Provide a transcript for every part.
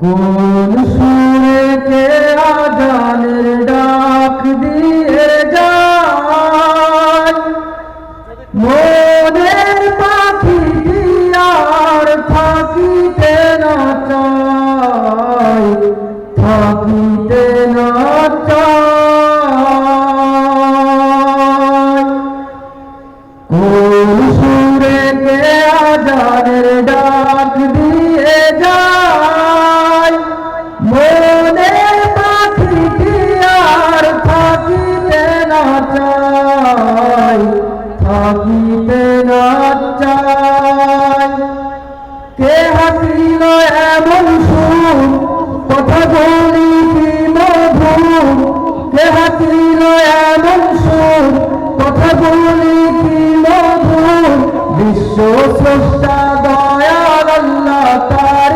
কোন সুরে কে আজানের ডাক দিয়ে যায়। মনের পাখি আর থাকিতে না চাই থাকিতে না চাই কোন থাকিতে না চাই কে হাসিল এমন সুর? কথা বলি কি মধুর। কে হাসিল এমন সুর? কথা বলি কি মধুর। বিশ্ব স্রষ্টা দয়াল তারি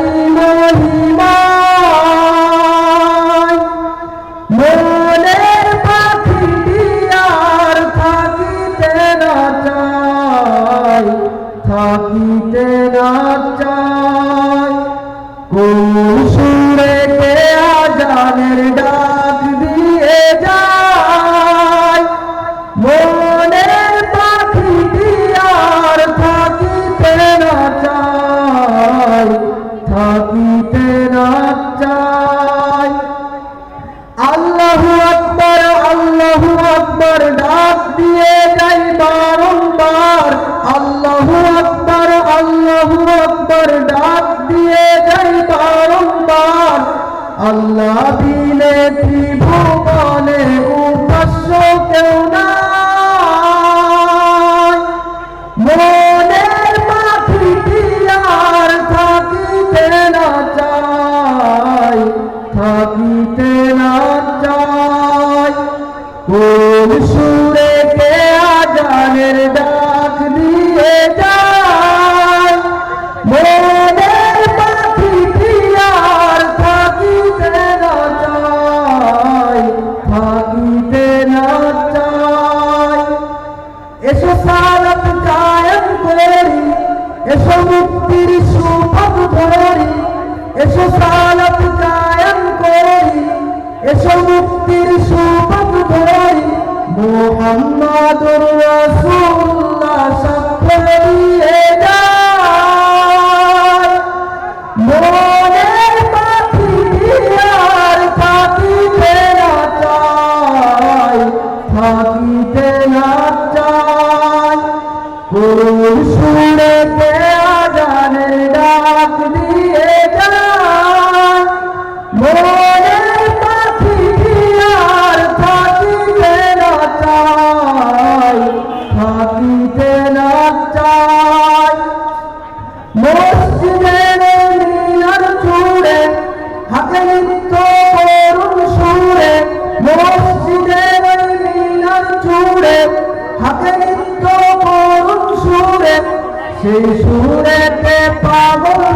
থাকিতে না চাই কোন সুরে কে আজানের ডাক দিয়ে যায়। আল্লাহ দিলে ত্রিভুবনে উপাস্য কেউ নাই। মনের পাখি আর থাকিতে না চাই থাকিতে না চাই কোন এসো মুক্তির সুপথ ধরাই মোহাম্মদুর রাসূলুল্লাহ সাক্ষ্য সেই সুরেতে পাগল